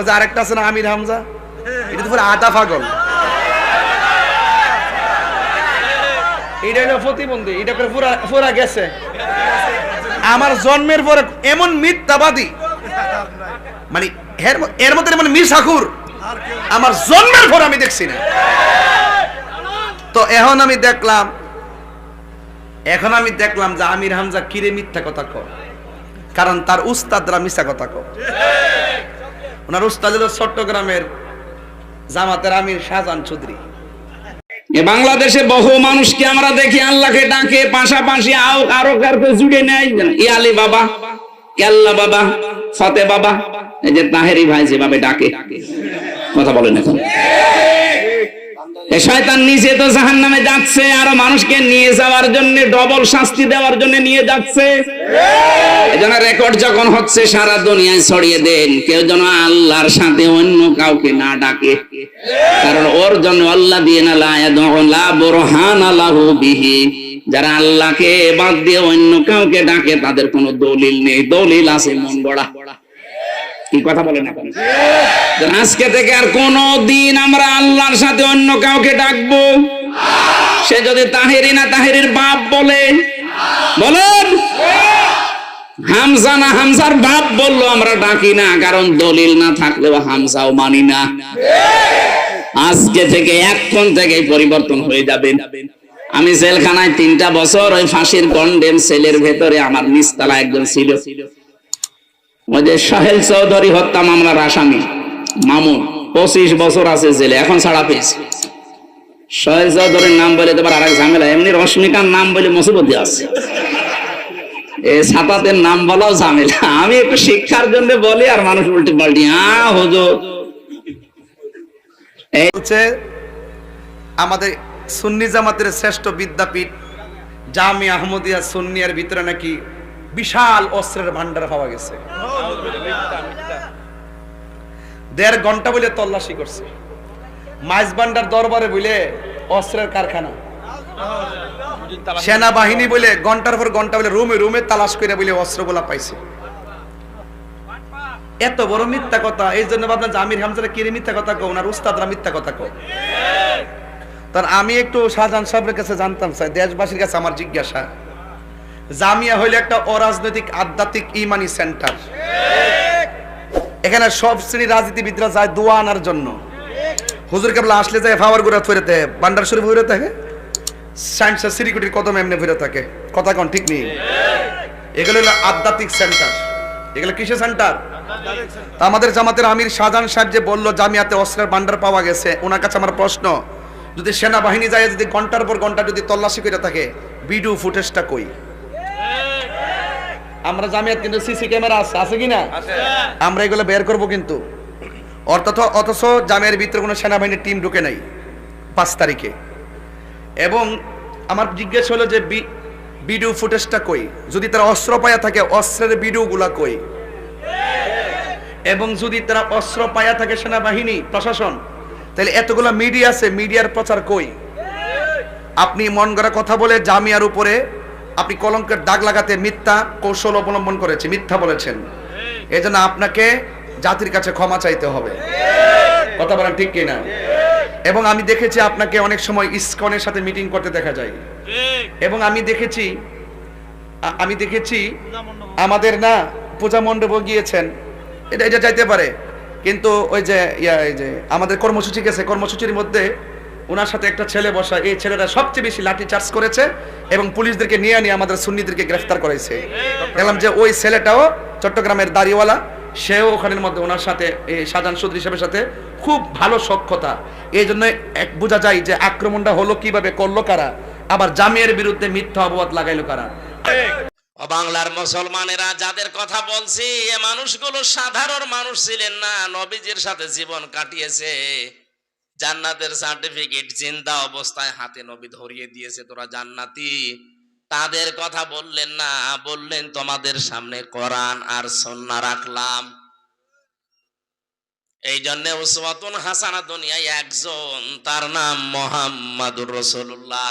আরেকটা আছে না আমির হামজা? এটা তো আধা পাগল। এটা প্রতিবন্ধী, এটা করে পুরা গেছে। আমার জন্মের পরে এমন মিথ্যাবাদী। মানে এর মধ্যে মানে মির সাকুর আমার জন্মের পর আমি দেখছি না। তো এখন আমি দেখলাম এখন আমি দেখলাম যে আমির হামজা কিরে মিথ্যা কথা কারণ তার উস্তাদরা মিথ্যা কথা কয়। ওনার উস্তাদ হলো চট্টগ্রামের জামাতের আমির শাহজাহান চৌধুরী। বাংলাদেশে বহু মানুষকে আমরা দেখি আল্লাহকে ডাকে, পাশাপাশি আও কারও কারকে জুড়ে নেয় ই আলী বাবা ইয়াল্লা বাবা, ফতে বাবা, এই যে তাহেরি ভাই যেভাবে ডাকে। কথা বলেন এখন। শয়তান নিচে তো জাহান নামে যাচ্ছে, আর মানুষকে নিয়ে যাওয়ার জন্য ডবল শাস্তি দেওয়ার জন্য নিয়ে যাচ্ছে। এজন্য রেকর্ড যখন হচ্ছে, সারা দুনিয়ায় ছড়িয়ে দেন। কেউ যেন আল্লাহর সাথে অন্য কাউকে না ডাকে। কারণ ওর জন্য আল্লাহ দিয়ে না, লা বুরহান আলাহু বিহি। যারা আল্লাহকে বাদ দিয়ে অন্য কাউকে ডাকে, তাদের কোনো দলিল নেই। দলিল আছে মন গড়া। কি কথা বলেন এখন আজকে থেকে আর কোন দিন আমরা আল্লাহর সাথে অন্য কাউকে ডাকবো। সে যদি তাহেরি না তাহেরির বাপ বলে, বলেন, হামজা না হামজার বাপ বলল, আমরা ডাকি না, কারণ দলিল না থাকলেও হামজাও মানি না। আজকে থেকে এখন থেকে পরিবর্তন হয়ে যাবে। আমি জেলখানায় তিনটা বছর ওই ফাঁসির কন্ডেম সেলের ভেতরে আমার নিস্তালা একজন ছিল। ওই যে সাহেল চৌধুরী হত্যা মামলার আসামি। মামুন পঁচিশ বছর আছে জেলে, এখন ছাড়া পেয়েছে। সোহেল চৌধুরীর নাম বলে তোমার আরেক ঝামেলা, এমনি রশ্মিকার নাম বলে মুসিবতি আছে। এই নাম বলাও ঝামেলা। আমি একটু শিক্ষার জন্য বলি আর মানুষ উল্টে পাল্টি হ্যাঁ হুজুর। হচ্ছে আমাদের সুন্নি জামাতের শ্রেষ্ঠ বিদ্যাপীঠ জামি আহমদিয়া সুন্নিয়ার ভিতরে নাকি বিশাল অস্ত্রের ভান্ডার পাওয়া গেছে। দেড় ঘণ্টা বলে তল্লাশি করছে। মাইজ ভান্ডার দরবারে বলে অস্ত্রের কারখানা। সেনাবাহিনী বলে ঘণ্টার পর ঘণ্টা বলে রুমে রুমে তালাশ করে বলে অস্ত্রগুলা পাইছে। এত বড় মিথ্যা কথা, এই জন্য ভাবলাম যে আমির হামজারা কিরে মিথ্যা কথা কো ওনার উস্তাদরা মিথ্যা কথা কো তার আমি একটু শাহজাহান সাহেবের কাছে জানতাম, স্যার, দেশবাসীর কাছে আমার জিজ্ঞাসা। জামিয়া হইলে একটা অরাজনৈতিক আধ্যাত্মিক ইমানি সেন্টার। এখানে সব শ্রেণির রাজনীতিবিদরা যায় দোয়া আনার জন্য। হুজুর কেবলা আসলে যায় ফাওয়ার গুড়া থাকে বান্ডার শরীফ ফিরে থাকে? সায়েন্স সিকিউরিটির কদম এমনি ফিরে থাকে। কথা কোন, ঠিক নেই? এগুলো হলো আধ্যাত্মিক সেন্টার। এগুলো কিসের সেন্টার? আমাদের জামাতের আমির শাহজাহান সাহেব যে বলল, জামিয়াতে অস্ত্রের ভান্ডার পাওয়া গেছে। ওনার কাছে আমার প্রশ্ন, যদি সেনাবাহিনী যায়, যদি ঘণ্টার পর ঘণ্টা যদি তল্লাশি করে থাকে, ভিডিও ফুটেজটা কই? আমরা জামিয়াত কিন্তু সিসি ক্যামেরা আছে আছে কি না আমরা এগুলো বের করব কিন্তু। অর্থাৎ অথচ জামিয়ার ভিতরে কোনো সেনাবাহিনীর টিম ঢুকে নাই পাঁচ তারিখে। এবং আমার জিজ্ঞেস হলো যে ভিডিও ফুটেজটা কই? যদি তারা অস্ত্র পায়া থাকে অস্ত্রের ভিডিওগুলা কই? এবং যদি তারা অস্ত্র পায়া থাকে সেনাবাহিনী প্রশাসন তাহলে এতগুলো মিডিয়া আছে মিডিয়ার প্রচার কই? আপনি মন গড়া কথা বলে জামিয়ার উপরে আপনি কলঙ্কের দাগ লাগাতে মিথ্যা কৌশল অবলম্বন করেছে, মিথ্যা বলেছেন। এই জন্য আপনাকে জাতির কাছে ক্ষমা চাইতে হবে। কথা বলেন ঠিক কিনা? এবং আমি দেখেছি আপনাকে অনেক সময় ইসকনের সাথে মিটিং করতে দেখা যায়। এবং আমি দেখেছি আমি দেখেছি আমাদের না পূজা মণ্ডপও গিয়েছেন। এটা এটা চাইতে পারে। কিন্তু ওই যে, ইয়া, এই যে, আমাদের কর্মসূচি গেছে। কর্মসূচির মধ্যে ওনার সাথে একটা ছেলে বসা, এই ছেলেটা সবচেয়ে বেশি লাঠি চার্জ করেছে এবং পুলিশদেরকে নিয়ে নিয়ে আমাদের সুন্নিদেরকে গ্রেফতার করেছে। দেখলাম যে ওই ছেলেটাও চট্টগ্রামের দাড়িওয়ালা, সেও ওখানের মধ্যে ওনার সাথে, এই শাহজাহান চৌধুরী সাহেবের সাথে খুব ভালো সক্ষতা এই জন্য এক, বোঝা যায় যে আক্রমণটা হলো কীভাবে করল কারা, আবার জামিয়ার বিরুদ্ধে মিথ্যা অপবাদ লাগাইলো কারা। বাংলার মুসলমানেরা যাদের কথা বলছি, এ মানুষগুলো সাধারণ মানুষ ছিলেন না, নবীজির সাথে জীবন কাটিয়েছে। জান্নাতের সার্টিফিকেট জিন্দা অবস্থায় হাতে নবী ধরিয়ে দিয়েছে, তোরা জান্নাতি। তাদের কথা বললেন না, বললেন, তোমাদের সামনে কোরআন আর সন্না রাখলাম। এই জন্য উসমাতুন হাসানা দুনিয়ায় একজন, তার নাম মোহাম্মদুর রসুল্লাহ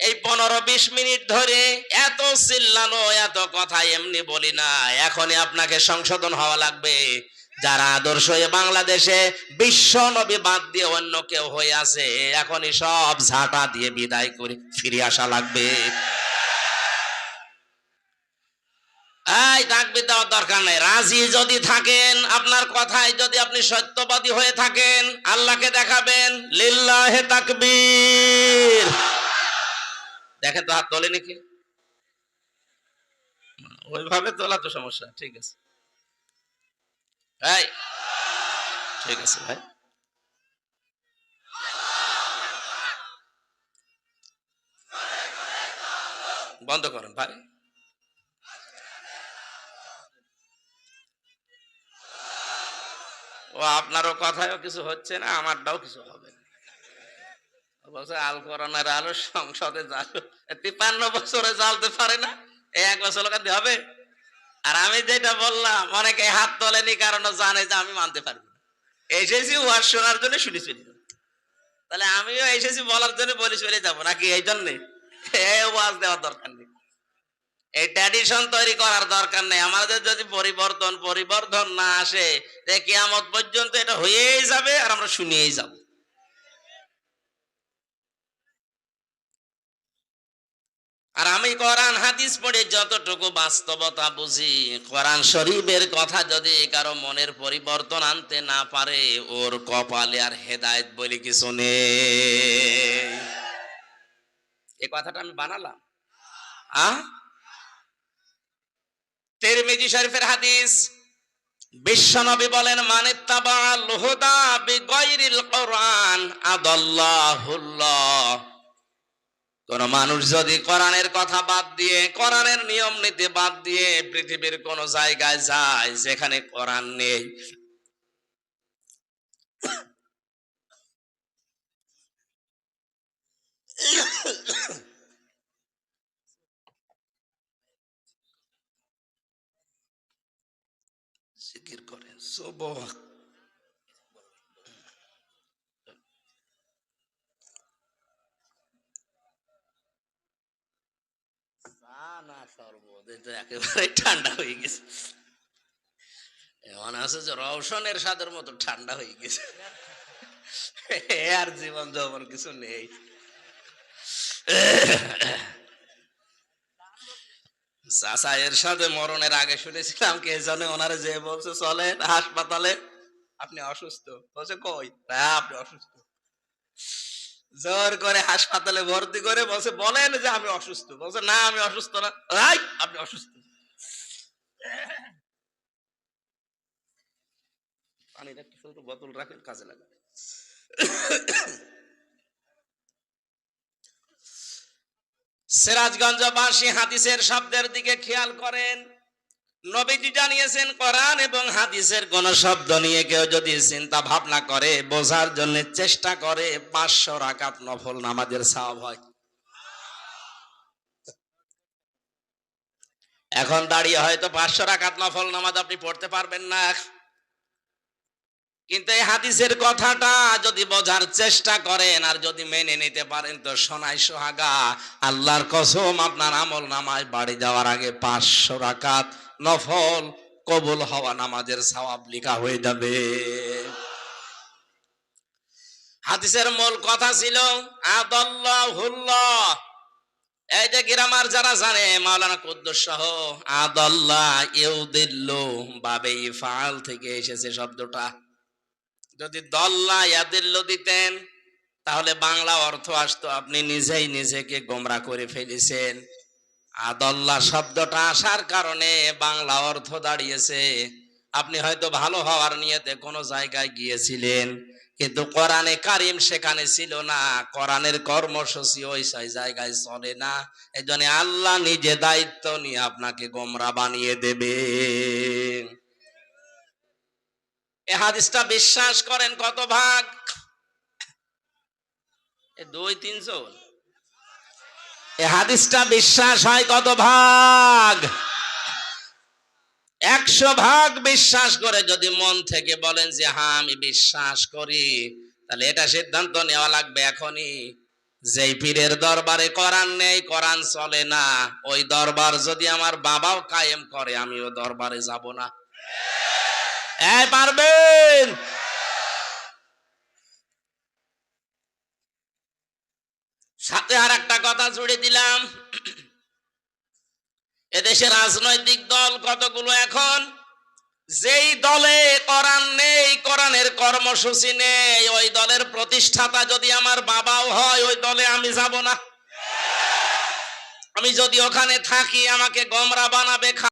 এই পনেরো বিশ মিনিট ধরে এত চিল্লানো, এত কথা এমনি বলি না, এখনই আপনাকে সংশোধন হওয়া লাগবে। যারা আদর্শ বাংলাদেশে বিশ্ব নবী বাদ দিয়ে অন্য কেউ হয়ে আছে, এখনই সব ঝাঁটা দিয়ে বিদায় করে ফিরে আসা লাগবে। এই তাকবির দেওয়ার দরকার নেই। রাজি যদি থাকেন, আপনার কথায় যদি আপনি সত্যবাদী হয়ে থাকেন, আল্লাহকে দেখাবেন, লিল্লাহে তাকবীর। দেখেন তো হাত তোলে নাকি ওইভাবে তোলা তো সমস্যা, ঠিক আছে। ঠিক আছে ভাই। বন্ধ করেন ভাই। ও, আপনারও কথায়ও কিছু হচ্ছে না, আমারটাও কিছু হবে না। আল করোনার আলো সংসদে জালো তিপ্পান্ন বছরে জ্বালতে পারে না এক বছর লোকাতে হবে। আর আমি যেটা বললাম, অনেকে হাত তোলেনি কারণ জানে যে আমি মানতে পারব এসেছি ওয়াজ শোনার জন্য শুনে যাব। তাহলে আমিও এসেছি বলার জন্য বলে চলে যাব নাকি এই জন্যে? ওয়াজ দেওয়ার দরকার নেই। এই ট্র্যাডিশন তৈরি করার দরকার নেই। আমাদের যদি পরিবর্তন পরিবর্তন না আসে কিয়ামত পর্যন্ত এটা হয়েই যাবে আর আমরা শুনিয়েই যাব। আর আমি কোরআন হাদিস পড়ে যতটুকু বাস্তবতা বুঝি, কোরআন শরীফের কথা যদি কারও মনের পরিবর্তন আনতে না পারে, ওর কপালে আর হেদায়েত বলে কিছু নেই। এই কথাটা আমি বানালাম। আহ তিরমিজি শরীফের হাদিস, বিশ্বনবী বলেন মানে তাবাল হুদা বিগাইরিল কোরআন আদাল্লাহুল্লাহ। কোন মানুষ যদি কোরআনের কথা বাদ দিয়ে, কোরআনের নিয়ম নীতি বাদ দিয়ে পৃথিবীর কোন জায়গায় যায় যেখানে কোরআন নেই। করেন সুবহ একেবারে ঠান্ডা হয়ে গেছে। মনে হচ্ছে যে রওশনের স্বাদের মতো ঠান্ডা হয়ে গেছে। আর জীবন যৌবন কিছু নেই। চাচা এর সাথে মরণের আগে শুনেছিলাম কে জানে ওনারা যে বলছে চলে হাসপাতালে। আপনি অসুস্থ। বলছে, কই? হ্যাঁ আপনি অসুস্থ। জোর করে হাসপাতালে ভর্তি করে বলছে, বলেন যে আমি অসুস্থ। বলছে, না, আমি অসুস্থ না। রাই আপনি অসুস্থ। পানির একটা ছোট বোতল রাখেন, কাজে সিরাজগঞ্জবাসী হাদিসের শব্দের দিকে খেয়াল করেন। নবীজি জানিয়েছেন, কোরআন এবং হাদিসের কোন শব্দ নিয়ে কেউ যদি চিন্তা ভাবনা করে, বোঝার জন্য চেষ্টা করে, পাঁচশো রাকাত নফল নামাজের সাওয়াব হয়। এখন দাঁড়িয়ে হয়তো পাঁচশো রাকাত নফল নামাজ আপনি পড়তে পারবেন না। কিন্তু এই হাদিসের কথাটা যদি বোঝার চেষ্টা করেন আর যদি মেনে নিতে পারেন, তো সোনাই সোহাগা, আল্লাহর কসম আপনার আমল নামায় বাড়ি যাওয়ার আগে পাঁচশো রাকাত নফল, কবুল হওয়া নামাজের সওয়াব লেখা হয়ে যাবে। হাদিসের মূল কথা ছিল, আদাল্লাহুল্লাহ। এই যে গ্রামার যারা জানে, মাওলানা কুদ্দুস সহ, আদাল্লাহ ইউদিল্লু বাবে ইফাল থেকে এসেছে শব্দটা। যদি দল্লা ইয়াদিল্লু দিতেন, তাহলে বাংলা অর্থ আসতো আপনি নিজেই নিজেকে গোমরা করে ফেলেছেন। আদল্লা শব্দটা আসার কারণে বাংলা অর্থ দাঁড়িয়েছে। আপনি হয়তো ভালো হওয়ার নিয়েতে কোনো জায়গায় গিয়েছিলেন, কিন্তু কোরআনে কারিম সেখানে ছিল না, কোরআনের কর্মসূচি ওই সেই জায়গায় চলে না। এই জন্য আল্লাহ নিজে দায়িত্ব নিয়ে আপনাকে গোমরা বানিয়ে দেবে। এ হাদিসটা বিশ্বাস করেন কত ভাগ? দুই, তিনজন। এ হাদিসটা বিশ্বাস হয় কত ভাগ? একশো ভাগ বিশ্বাস করে যদি মন থেকে বলেন যে হ্যাঁ আমি বিশ্বাস করি। তাহলে এটা সিদ্ধান্ত নেওয়া লাগবে এখনই। যেই পীরের দরবারে কোরআন নেই, কোরআন চলে না। ওই দরবার যদি আমার বাবাও কায়েম করে আমি আমিও দরবারে যাব না। এই পারবেন? সাথে আর একটা কথা জুড়ে দিলাম। এদেশে রাজনৈতিক দল কতগুলো এখন? যেই দলে কোরআন নেই, কোরআনের কর্মসূচি নেই, ওই দলের প্রতিষ্ঠাতা যদি আমার বাবাও হয়, ওই দলে আমি যাব না। আমি যদি ওখানে থাকি, আমাকে গমরা বানাবে